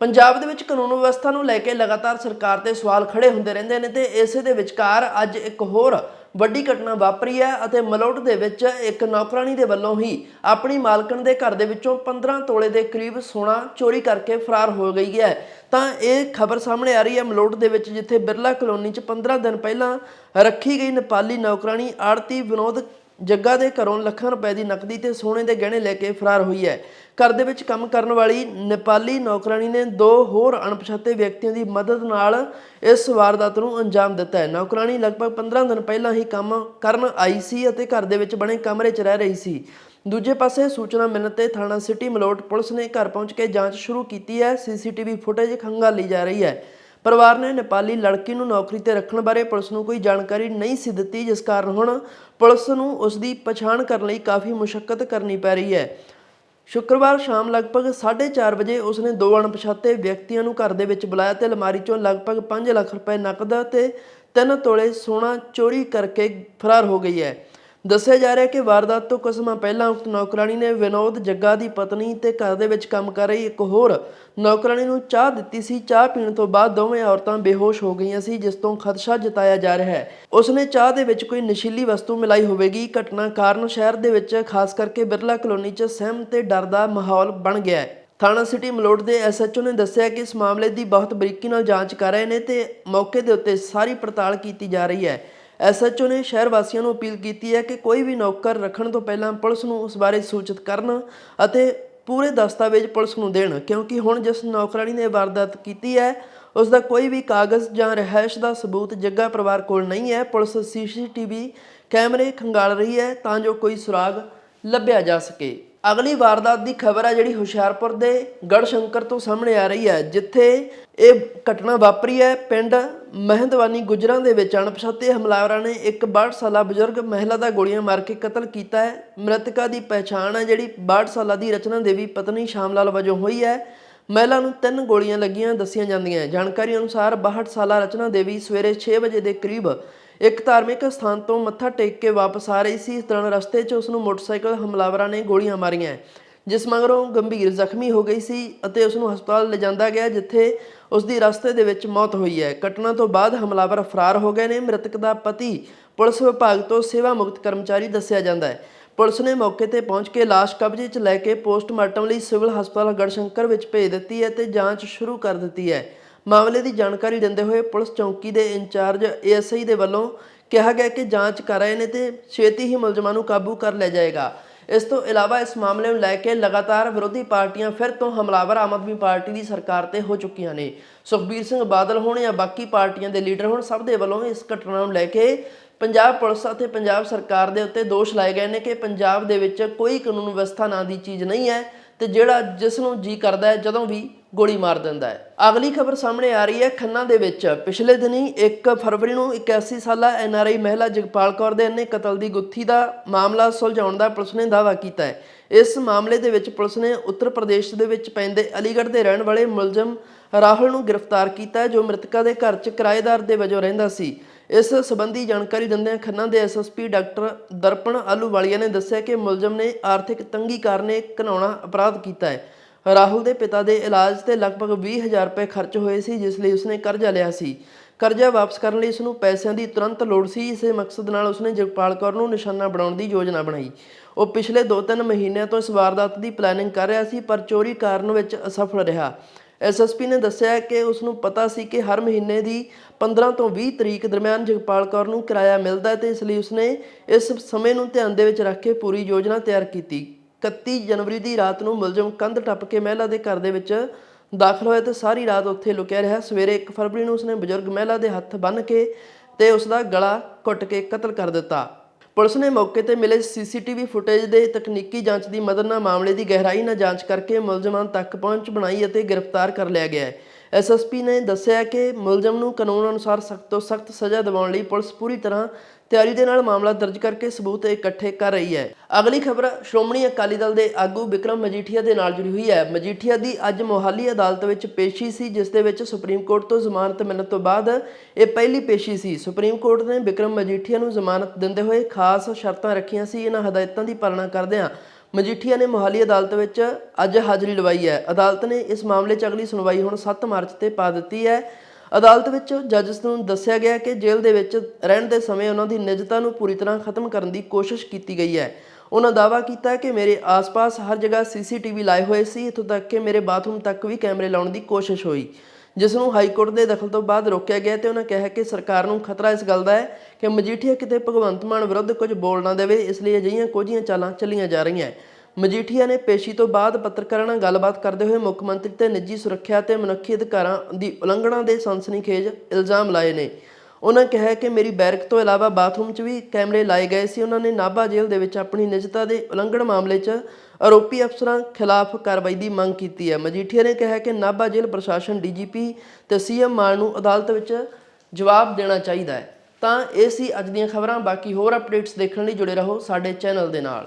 ਪੰਜਾਬ ਦੇ ਵਿੱਚ ਕਾਨੂੰਨ ਵਿਵਸਥਾ ਨੂੰ ਲੈ ਕੇ ਲਗਾਤਾਰ ਸਰਕਾਰ ਤੇ ਸਵਾਲ ਖੜੇ ਹੁੰਦੇ ਰਹਿੰਦੇ ਨੇ ਤੇ ਇਸੇ ਦੇ ਵਿਚਕਾਰ ਅੱਜ ਇੱਕ ਹੋਰ ਵੱਡੀ ਘਟਨਾ ਵਾਪਰੀ ਹੈ ਅਤੇ ਮਲੋਟ ਦੇ ਵਿੱਚ ਇੱਕ ਨੌਕਰਾਨੀ ਦੇ ਵੱਲੋਂ ਹੀ ਆਪਣੀ ਮਾਲਕਣ ਦੇ ਘਰ ਦੇ ਵਿੱਚੋਂ 15 ਤੋਲੇ ਦੇ ਕਰੀਬ ਸੋਨਾ ਚੋਰੀ ਕਰਕੇ ਫਰਾਰ ਹੋ ਗਈ ਹੈ। ਤਾਂ ਇਹ ਖਬਰ ਸਾਹਮਣੇ ਆ ਰਹੀ ਹੈ ਮਲੋਟ ਦੇ ਵਿੱਚ, ਜਿੱਥੇ ਬਿਰਲਾ ਕਲੋਨੀ 'ਚ 15 ਦਿਨ ਪਹਿਲਾਂ ਰੱਖੀ ਗਈ ਨੇਪਾਲੀ ਨੌਕਰਾਨੀ ਆੜਤੀ ਵਿਨੋਦ ਜੱਗਾ ਦੇ ਘਰੋਂ ਲੱਖਾਂ ਰੁਪਏ ਦੀ ਨਕਦੀ ਤੇ ਸੋਨੇ ਦੇ ਗਹਿਣੇ ਲੈ ਕੇ ਫਰਾਰ ਹੋਈ ਹੈ। ਘਰ ਦੇ ਵਿੱਚ ਕੰਮ ਕਰਨ ਵਾਲੀ ਨੇਪਾਲੀ ਨੌਕਰਾਨੀ ਨੇ ਦੋ ਹੋਰ ਅਣਪਛਾਤੇ ਵਿਅਕਤੀਆਂ ਦੀ ਮਦਦ ਨਾਲ ਇਸ ਵਾਰਦਾਤ ਨੂੰ ਅੰਜਾਮ ਦਿੱਤਾ ਹੈ। ਨੌਕਰਾਨੀ ਲਗਭਗ 15 ਦਿਨ ਪਹਿਲਾਂ ਹੀ ਕੰਮ ਕਰਨ ਆਈ ਸੀ ਅਤੇ ਘਰ ਦੇ ਵਿੱਚ ਬਣੇ ਕਮਰੇ 'ਚ ਰਹਿ ਰਹੀ ਸੀ। ਦੂਜੇ ਪਾਸੇ ਸੂਚਨਾ ਮਿਲਣ ਤੇ ਥਾਣਾ ਸਿਟੀ ਮਲੋਟ ਪੁਲਿਸ ਨੇ ਘਰ ਪਹੁੰਚ ਕੇ ਜਾਂਚ ਸ਼ੁਰੂ ਕੀਤੀ ਹੈ। ਸੀਸੀਟੀਵੀ ਫੁਟੇਜ ਖੰਗਾਲੀ ਜਾ ਰਹੀ ਹੈ। ਪਰਿਵਾਰ ਨੇ ਨੇਪਾਲੀ ਲੜਕੀ ਨੂੰ ਨੌਕਰੀ ਤੇ ਰੱਖਣ ਬਾਰੇ ਪੁਲਿਸ ਨੂੰ ਕੋਈ ਜਾਣਕਾਰੀ ਨਹੀਂ ਸੀ ਦਿੱਤੀ, ਜਿਸ ਕਾਰਨ ਹੁਣ ਪੁਲਿਸ ਨੂੰ ਉਸ ਦੀ ਪਛਾਣ ਕਰਨ ਲਈ ਕਾਫੀ ਮੁਸ਼ਕਲ ਕਰਨੀ ਪੈ ਰਹੀ ਹੈ। ਸ਼ੁੱਕਰਵਾਰ ਸ਼ਾਮ ਲਗਭਗ 4:30 ਵਜੇ ਉਸਨੇ ਦੋ ਅਣਪਛਾਤੇ ਵਿਅਕਤੀਆਂ ਨੂੰ ਘਰ ਦੇ ਵਿੱਚ ਬੁਲਾਇਆ ਤੇ ਅਲਮਾਰੀ ਚੋਂ ਲਗਭਗ 5 ਲੱਖ ਰੁਪਏ ਨਕਦ ਅਤੇ 3 ਤੋਲੇ ਸੋਨਾ ਚੋਰੀ ਕਰਕੇ ਫਰਾਰ ਹੋ ਗਈ ਹੈ। ਦੱਸਿਆ ਜਾ ਰਿਹਾ ਕਿ ਵਾਰਦਾਤ ਤੋਂ ਕੁਝ ਸਮਾਂ ਪਹਿਲਾਂ ਉਕਤ ਨੌਕਰਾਨੀ ਨੇ ਵਿਨੋਦ ਜੱਗਾ ਦੀ ਪਤਨੀ ਤੇ ਘਰ ਦੇ ਵਿੱਚ ਕੰਮ ਕਰ ਰਹੀ ਇੱਕ ਹੋਰ ਨੌਕਰਾਨੀ ਨੂੰ ਚਾਹ ਦਿੱਤੀ ਸੀ। ਚਾਹ ਪੀਣ ਤੋਂ ਬਾਅਦ ਦੋਵੇਂ ਔਰਤਾਂ ਬੇਹੋਸ਼ ਹੋ ਗਈਆਂ ਸੀ, ਜਿਸ ਤੋਂ ਖਦਸ਼ਾ ਜਤਾਇਆ ਜਾ ਰਿਹਾ ਹੈ। ਉਸਨੇ ਚਾਹ ਦੇ ਵਿੱਚ ਕੋਈ ਨਸ਼ੀਲੀ ਵਸਤੂ ਮਿਲਾਈ ਹੋਵੇਗੀ। ਘਟਨਾ ਕਾਰਨ ਸ਼ਹਿਰ ਦੇ ਵਿੱਚ, ਖਾਸ ਕਰਕੇ ਬਿਰਲਾ ਕਲੋਨੀ 'ਚ ਸਹਿਮ ਤੇ ਡਰ ਦਾ ਮਾਹੌਲ ਬਣ ਗਿਆ ਹੈ। ਥਾਣਾ ਸਿਟੀ ਮਲੋਟ ਦੇ ਐਸਐਚਓ ਨੇ ਦੱਸਿਆ ਕਿ ਇਸ ਮਾਮਲੇ ਦੀ ਬਹੁਤ ਬਰੀਕੀ ਨਾਲ ਜਾਂਚ ਕਰ ਰਹੇ ਨੇ ਤੇ ਮੌਕੇ ਦੇ ਉੱਤੇ ਸਾਰੀ ਪੜਤਾਲ ਕੀਤੀ ਜਾ ਰਹੀ ਹੈ। ਐਸਐਚਓ ਨੇ ਸ਼ਹਿਰ ਵਾਸੀਆਂ ਨੂੰ ਅਪੀਲ ਕੀਤੀ ਹੈ ਕਿ ਕੋਈ ਵੀ ਨੌਕਰ ਰੱਖਣ ਤੋਂ ਪਹਿਲਾਂ ਪੁਲਿਸ ਨੂੰ ਉਸ ਬਾਰੇ ਸੂਚਿਤ ਕਰਨ ਅਤੇ ਪੂਰੇ ਦਸਤਾਵੇਜ਼ ਪੁਲਿਸ ਨੂੰ ਦੇਣ, ਕਿਉਂਕਿ ਹੁਣ ਜਿਸ ਨੌਕਰਾਣੀ ਨੇ ਵਾਰਦਾਤ ਕੀਤੀ ਹੈ ਉਸ ਦਾ ਕੋਈ ਵੀ ਕਾਗਜ਼ ਜਾਂ ਰਹਿائش ਦਾ ਸਬੂਤ ਜੱਗਾ ਪਰਿਵਾਰ ਕੋਲ ਨਹੀਂ ਹੈ। ਪੁਲਿਸ ਸੀਸੀਟੀਵੀ ਕੈਮਰੇ ਖੰਗਾਲ ਰਹੀ ਹੈ ਤਾਂ ਜੋ ਕੋਈ ਸੁਰਾਗ ਲੱਭਿਆ ਜਾ ਸਕੇ। ਅਗਲੀ ਵਾਰਦਾਤ ਦੀ ਖਬਰ ਹੈ ਜਿਹੜੀ ਹੁਸ਼ਿਆਰਪੁਰ ਦੇ ਗੜਸ਼ੰਕਰ ਤੋਂ ਸਾਹਮਣੇ ਆ ਰਹੀ ਹੈ, ਜਿੱਥੇ ਇਹ ਘਟਨਾ ਵਾਪਰੀ ਹੈ। ਪਿੰਡ ਮਹਿੰਦਵਾਨੀ ਗੁਜਰਾਂ ਦੇ ਵਿੱਚ ਅਣਪਛਾਤੇ ਹਮਲਾਵਰਾਂ ਨੇ ਇੱਕ 62 ਸਾਲਾ ਬਜ਼ੁਰਗ ਮਹਿਲਾ ਦਾ ਗੋਲੀਆਂ ਮਾਰ ਕੇ ਕਤਲ ਕੀਤਾ ਹੈ। ਮ੍ਰਿਤਕਾ ਦੀ ਪਛਾਣ ਹੈ ਜਿਹੜੀ 62 ਸਾਲਾ ਦੀ ਰਚਨਾ ਦੇਵੀ ਪਤਨੀ ਸ਼ਾਮਲਾਲ ਵਜੋਂ ਹੋਈ ਹੈ। ਮਹਿਲਾ ਨੂੰ ਤਿੰਨ ਗੋਲੀਆਂ ਲੱਗੀਆਂ, ਦੱਸੀਆਂ ਜਾਂਦੀਆਂ ਜਾਣਕਾਰੀ ਅਨੁਸਾਰ 62 ਸਾਲਾ ਰਚਨਾ ਦੇਵੀ ਸਵੇਰੇ 6 ਵਜੇ ਦੇ ਕਰੀਬ ਇੱਕ ਧਾਰਮਿਕ ਸਥਾਨ ਤੋਂ ਮੱਥਾ ਟੇਕ ਕੇ ਵਾਪਸ ਆ ਰਹੀ ਸੀ। ਇਸ ਦੌਰਾਨ ਰਸਤੇ 'ਚ ਉਸ ਨੂੰ ਮੋਟਰਸਾਈਕਲ ਹਮਲਾਵਰਾਂ ਨੇ ਗੋਲੀਆਂ ਮਾਰੀਆਂ। ਜਿਸ ਮਗਰੋਂ ਗੰਭੀਰ ਜ਼ਖਮੀ ਹੋ ਗਈ ਸੀ ਅਤੇ ਉਸ ਨੂੰ ਹਸਪਤਾਲ ਲਿਜਾਂਦਾ ਗਿਆ, ਜਿੱਥੇ ਉਸ ਦੀ ਰਸਤੇ ਦੇ ਵਿੱਚ ਮੌਤ ਹੋਈ ਹੈ। ਘਟਨਾ ਤੋਂ ਬਾਅਦ ਹਮਲਾਵਰ ਫਰਾਰ ਹੋ ਗਏ ਨੇ। ਮ੍ਰਿਤਕ ਦਾ ਪਤੀ ਪੁਲਿਸ ਵਿਭਾਗ ਤੋਂ ਸੇਵਾ ਮੁਕਤ ਕਰਮਚਾਰੀ ਦੱਸਿਆ ਜਾਂਦਾ ਹੈ। ਪੁਲਿਸ ਨੇ ਮੌਕੇ ਤੇ ਪਹੁੰਚ ਕੇ ਲਾਸ਼ ਕਬਜ਼ੇ 'ਚ ਲੈ ਕੇ ਪੋਸਟਮਾਰਟਮ ਲਈ ਸਿਵਲ ਹਸਪਤਾਲ ਗੜਸ਼ੰਕਰ ਵਿੱਚ ਭੇਜ ਦਿੱਤੀ ਹੈ ਤੇ ਜਾਂਚ ਸ਼ੁਰੂ ਕਰ ਦਿੱਤੀ ਹੈ। ਮਾਮਲੇ ਦੀ ਜਾਣਕਾਰੀ ਦਿੰਦੇ ਹੋਏ ਪੁਲਿਸ ਚੌਂਕੀ ਦੇ ਇੰਚਾਰਜ ਏਐਸਆਈ ਦੇ ਵੱਲੋਂ ਕਿਹਾ ਗਿਆ ਕਿ ਜਾਂਚ ਕਰ ਰਹੇ ਨੇ ਤੇ ਛੇਤੀ ਹੀ ਮੁਲਜ਼ਮਾਂ ਨੂੰ ਕਾਬੂ ਕਰ ਲਿਆ ਜਾਏਗਾ। ਇਸ ਤੋਂ ਇਲਾਵਾ ਇਸ ਮਾਮਲੇ ਨੂੰ ਲੈ ਕੇ ਲਗਾਤਾਰ ਵਿਰੋਧੀ ਪਾਰਟੀਆਂ ਫਿਰ ਤੋਂ ਹਮਲਾਵਰ ਆਮ ਆਦਮੀ ਪਾਰਟੀ ਦੀ ਸਰਕਾਰ ਤੇ ਹੋ ਚੁੱਕੀਆਂ ਨੇ। ਸੁਖਬੀਰ ਸਿੰਘ ਬਾਦਲ ਹੋਣ ਜਾਂ ਬਾਕੀ ਪਾਰਟੀਆਂ ਦੇ ਲੀਡਰ ਹੋਣ, ਸਭ ਦੇ ਵੱਲੋਂ ਇਸ ਘਟਨਾ ਨੂੰ ਲੈ ਕੇ ਪੰਜਾਬ ਪੁਲਿਸ ਅਤੇ ਪੰਜਾਬ ਸਰਕਾਰ ਦੇ ਉੱਤੇ ਦੋਸ਼ ਲਾਏ ਗਏ ਨੇ ਕਿ ਪੰਜਾਬ ਦੇ ਵਿੱਚ ਕੋਈ ਕਾਨੂੰਨ ਵਿਵਸਥਾ ਨਾਂ ਦੀ ਚੀਜ਼ ਨਹੀਂ ਹੈ ਤੇ ਜਿਹੜਾ ਜਿਸ ਨੂੰ ਜੀ ਕਰਦਾ ਹੈ, ਜਦੋਂ ਵੀ ਗੋਲੀ ਮਾਰ ਦਿੰਦਾ ਹੈ। ਅਗਲੀ ਖਬਰ ਸਾਹਮਣੇ ਆ ਰਹੀ ਹੈ। ਖੰਨਾ ਦੇ ਵਿੱਚ ਪਿਛਲੇ ਦਿਨੀ 1 ਫਰਵਰੀ ਨੂੰ 81 ਸਾਲਾ ਐਨਆਰਆਈ ਮਹਿਲਾ ਜਗਪਾਲ ਕੌਰ ਦੇ ਅੰਨੇ ਕਤਲ ਦੀ ਗੁੱਥੀ ਦਾ ਮਾਮਲਾ ਸੁਲਝਾਉਣ ਦਾ ਪੁਲਿਸ ਨੇ ਦਾਅਵਾ ਕੀਤਾ ਹੈ। ਇਸ ਮਾਮਲੇ ਦੇ ਵਿੱਚ ਪੁਲਿਸ ਨੇ ਉੱਤਰ ਪ੍ਰਦੇਸ਼ ਦੇ ਵਿੱਚ ਪੈਂਦੇ ਅਲੀਗੜ੍ਹ ਦੇ ਰਹਿਣ ਵਾਲੇ ਮੁਲਜ਼ਮ ਰਾਹੁਲ ਨੂੰ ਗ੍ਰਿਫਤਾਰ ਕੀਤਾ, ਜੋ ਮ੍ਰਿਤਕਾ ਦੇ ਘਰ 'ਚ ਕਿਰਾਏਦਾਰ ਦੇ ਵਜੋਂ ਰਹਿੰਦਾ ਸੀ। ਇਸ ਸਬੰਧੀ ਜਾਣਕਾਰੀ ਦਿੰਦਿਆਂ ਖੰਨਾ ਦੇ ਐਸਐਸਪੀ ਡਾਕਟਰ ਦਰਪਣ ਆਲੂਵਾਲੀਆ ਨੇ ਦੱਸਿਆ ਕਿ ਮੁਲਜ਼ਮ ਨੇ ਆਰਥਿਕ ਤੰਗੀ ਕਾਰਨ ਇਹ ਘਿਨਾਉਣਾ ਅਪਰਾਧ ਕੀਤਾ ਹੈ। ਰਾਹੁਲ ਦੇ ਪਿਤਾ ਦੇ ਇਲਾਜ ਤੇ ਲਗਭਗ 20000 ਰੁਪਏ ਖਰਚ ਹੋਏ ਸੀ, ਜਿਸ ਲਈ ਉਸਨੇ ਕਰਜ਼ਾ ਲਿਆ ਸੀ। ਕਰਜ਼ਾ ਵਾਪਸ ਕਰਨ ਲਈ ਉਸਨੂੰ ਪੈਸਿਆਂ ਦੀ ਤੁਰੰਤ ਲੋੜ ਸੀ। ਇਸੇ ਮਕਸਦ ਨਾਲ ਉਸਨੇ ਜਗਪਾਲ ਕੌਰ ਨੂੰ ਨਿਸ਼ਾਨਾ ਬਣਾਉਣ ਦੀ ਯੋਜਨਾ ਬਣਾਈ। ਉਹ ਪਿਛਲੇ 2-3 ਮਹੀਨਿਆਂ ਤੋਂ ਇਸ ਵਾਰਦਾਤ ਦੀ ਪਲੈਨਿੰਗ ਕਰ ਰਿਹਾ ਸੀ, ਪਰ ਚੋਰੀ ਕਾਰਨ ਵਿੱਚ ਅਸਫਲ ਰਿਹਾ। ਐਸਐਸਪੀ ਨੇ ਦੱਸਿਆ ਕਿ ਉਸ ਨੂੰ ਪਤਾ ਸੀ ਕਿ ਹਰ ਮਹੀਨੇ ਦੀ 15 ਤੋਂ 20 ਤਰੀਕ ਦਰਮਿਆਨ ਜਗਪਾਲ ਕੌਰ ਨੂੰ ਕਿਰਾਇਆ ਮਿਲਦਾ ਹੈ ਤੇ ਇਸ ਲਈ ਉਸਨੇ ਇਸ ਸਮੇਂ ਨੂੰ ਧਿਆਨ ਦੇ ਵਿੱਚ ਰੱਖ ਕੇ ਪੂਰੀ ਯੋਜਨਾ ਤਿਆਰ ਕੀਤੀ। 31 ਜਨਵਰੀ ਦੀ ਰਾਤ ਨੂੰ ਮੁਲਜ਼ਮ ਕੰਧ ਟੱਪ ਕੇ ਮਹਿਲਾ ਦੇ ਘਰ ਦੇ ਵਿੱਚ ਦਾਖਲ ਹੋਇਆ ਤੇ ਸਾਰੀ ਰਾਤ ਉੱਥੇ ਲੁਕਿਆ ਰਿਹਾ। ਸਵੇਰੇ 1 ਫਰਵਰੀ ਨੂੰ ਉਸਨੇ ਬਜ਼ੁਰਗ ਮਹਿਲਾ ਦੇ ਹੱਥ ਬੰਨ੍ਹ ਕੇ ਤੇ ਉਸ ਦਾ ਗਲਾ ਘੁੱਟ ਕੇ ਕਤਲ ਕਰ ਦਿੱਤਾ। ਪੁਲਿਸ ਨੇ ਮੌਕੇ ਤੇ ਮਿਲੇ ਸੀਸੀਟੀਵੀ ਫੁਟੇਜ ਦੇ ਤਕਨੀਕੀ ਜਾਂਚ ਦੀ ਮਦਦ ਨਾਲ ਮਾਮਲੇ ਦੀ ਗਹਿਰਾਈ ਨਾਲ ਜਾਂਚ ਕਰਕੇ ਮੁਲਜ਼ਮਾਂ ਤੱਕ ਪਹੁੰਚ ਬਣਾਈ ਅਤੇ ਗ੍ਰਿਫਤਾਰ ਕਰ ਲਿਆ ਗਿਆ ਹੈ। ਐਸਐਸਪੀ ਨੇ ਦੱਸਿਆ ਕਿ ਮੁਲਜ਼ਮ ਨੂੰ ਕਾਨੂੰਨ ਅਨੁਸਾਰ ਸਖਤ ਤੋਂ ਸਖਤ ਸਜ਼ਾ ਦਿਵਾਉਣ ਲਈ ਪੁਲਿਸ ਪੂਰੀ ਤਰ੍ਹਾਂ ਤਿਆਰੀ ਦੇ ਨਾਲ ਮਾਮਲਾ ਦਰਜ ਕਰਕੇ ਸਬੂਤ ਇਕੱਠੇ ਕਰ ਰਹੀ ਹੈ। ਅਗਲੀ ਖਬਰ, ਸ਼੍ਰੋਮਣੀ ਅਕਾਲੀ ਦਲ ਦੇ ਆਗੂ ਵਿਕਰਮ ਮਜੀਠੀਆ ਦੇ ਨਾਲ ਜੁੜੀ ਹੋਈ ਹੈ। ਮਜੀਠੀਆ ਦੀ ਅੱਜ ਮੋਹਾਲੀ ਅਦਾਲਤ ਵਿੱਚ ਪੇਸ਼ੀ ਸੀ, ਜਿਸ ਦੇ ਵਿੱਚ ਸੁਪਰੀਮ ਕੋਰਟ ਤੋਂ ਜ਼ਮਾਨਤ ਮਿਲਣ ਤੋਂ ਬਾਅਦ ਇਹ ਪਹਿਲੀ ਪੇਸ਼ੀ ਸੀ। ਸੁਪਰੀਮ ਕੋਰਟ ਨੇ ਵਿਕਰਮ ਮਜੀਠੀਆ ਨੂੰ ਜ਼ਮਾਨਤ ਦਿੰਦੇ ਹੋਏ ਖਾਸ ਸ਼ਰਤਾਂ ਰੱਖੀਆਂ ਸੀ। ਇਹਨਾਂ ਹਦਾਇਤਾਂ ਦੀ ਪਾਲਣਾ ਕਰਦਿਆਂ ਮਜੀਠੀਆ ਨੇ ਮੋਹਾਲੀ ਅਦਾਲਤ ਵਿੱਚ ਅੱਜ ਹਾਜ਼ਰੀ ਲਵਾਈ ਹੈ। ਅਦਾਲਤ ਨੇ ਇਸ ਮਾਮਲੇ 'ਚ ਅਗਲੀ ਸੁਣਵਾਈ ਹੁਣ 7 ਮਾਰਚ ਤੇ ਪਾ ਦਿੱਤੀ ਹੈ। ਅਦਾਲਤ ਵਿੱਚ ਜੱਜਸ ਨੂੰ ਦੱਸਿਆ ਗਿਆ ਕਿ ਜੇਲ੍ਹ ਦੇ ਵਿੱਚ ਰਹਿਣ ਦੇ ਸਮੇਂ ਉਹਨਾਂ ਦੀ ਨਿੱਜਤਾ ਨੂੰ ਪੂਰੀ ਤਰ੍ਹਾਂ ਖਤਮ ਕਰਨ ਦੀ ਕੋਸ਼ਿਸ਼ ਕੀਤੀ ਗਈ ਹੈ। ਉਹਨਾਂ ਦਾਅਵਾ ਕੀਤਾ ਕਿ ਮੇਰੇ ਆਸ-ਪਾਸ ਹਰ ਜਗ੍ਹਾ ਸੀਸੀਟੀਵੀ ਲਾਏ ਹੋਏ ਸੀ, ਇੱਥੋਂ ਤੱਕ ਕਿ ਮੇਰੇ ਬਾਥਰੂਮ ਤੱਕ ਵੀ ਕੈਮਰੇ ਲਾਉਣ ਦੀ ਕੋਸ਼ਿਸ਼ ਹੋਈ। ਜਿਸ ਨੂੰ ਹਾਈ ਕੋਰਟ ਦੇ ਦਖਲ ਤੋਂ ਬਾਅਦ ਰੋਕਿਆ ਗਿਆ ਤੇ ਉਹਨਾਂ ਕਿਹਾ ਕਿ ਸਰਕਾਰ ਨੂੰ ਖਤਰਾ ਇਸ ਗੱਲ ਦਾ ਹੈ ਕਿ ਮਜੀਠੀਆ ਕਿਤੇ ਭਗਵੰਤ ਮਾਨ ਵਿਰੁੱਧ ਕੁਝ ਬੋਲ ਨਾ ਦੇਵੇ, ਇਸ ਲਈ ਅਜਿਹੀਆਂ ਕੁਝੀਆਂ ਚਾਲਾਂ ਚੱਲੀਆਂ ਜਾ ਰਹੀਆਂ। ਮਜੀਠੀਆ ਨੇ ਪੇਸ਼ੀ ਤੋਂ ਬਾਅਦ ਪੱਤਰਕਾਰਾਂ ਨਾਲ ਗੱਲਬਾਤ ਕਰਦੇ ਹੋਏ ਮੁੱਖ ਮੰਤਰੀ ਤੇ ਨਿੱਜੀ ਸੁਰੱਖਿਆ ਤੇ ਮਨੁੱਖੀ ਅਧਿਕਾਰਾਂ ਦੀ ਉਲੰਘਣਾ ਦੇ ਸਨਸਨੀਖੇਜ ਇਲਜ਼ਾਮ ਲਾਏ ਨੇ। ਉਹਨਾਂ ਕਿਹਾ ਕਿ ਮੇਰੀ ਬੈਰਕ ਤੋਂ ਇਲਾਵਾ ਬਾਥਰੂਮ 'ਚ ਵੀ ਕੈਮਰੇ ਲਾਏ ਗਏ ਸੀ। ਉਹਨਾਂ ਨੇ ਨਾਭਾ ਜੇਲ੍ਹ ਦੇ ਵਿੱਚ ਆਪਣੀ ਨਿਜਤਾ ਦੇ ਉਲੰਘਣ ਮਾਮਲੇ 'ਚ ਆਰੋਪੀ ਅਫਸਰਾਂ ਖਿਲਾਫ ਕਾਰਵਾਈ ਦੀ ਮੰਗ ਕੀਤੀ ਹੈ। ਮਜੀਠੀਆ ਨੇ ਕਿਹਾ ਕਿ ਨਾਭਾ ਜੇਲ੍ਹ ਪ੍ਰਸ਼ਾਸਨ, ਡੀਜੀਪੀ ਤੇ ਸੀਐਮ ਮਾਨ ਨੂੰ ਅਦਾਲਤ ਵਿੱਚ ਜਵਾਬ ਦੇਣਾ ਚਾਹੀਦਾ ਹੈ। ਤਾਂ ਇਹ ਸੀ ਅੱਜ ਦੀਆਂ ਖਬਰਾਂ। ਬਾਕੀ ਹੋਰ ਅਪਡੇਟਸ ਦੇਖਣ ਲਈ ਜੁੜੇ ਰਹੋ ਸਾਡੇ ਚੈਨਲ ਦੇ ਨਾਲ।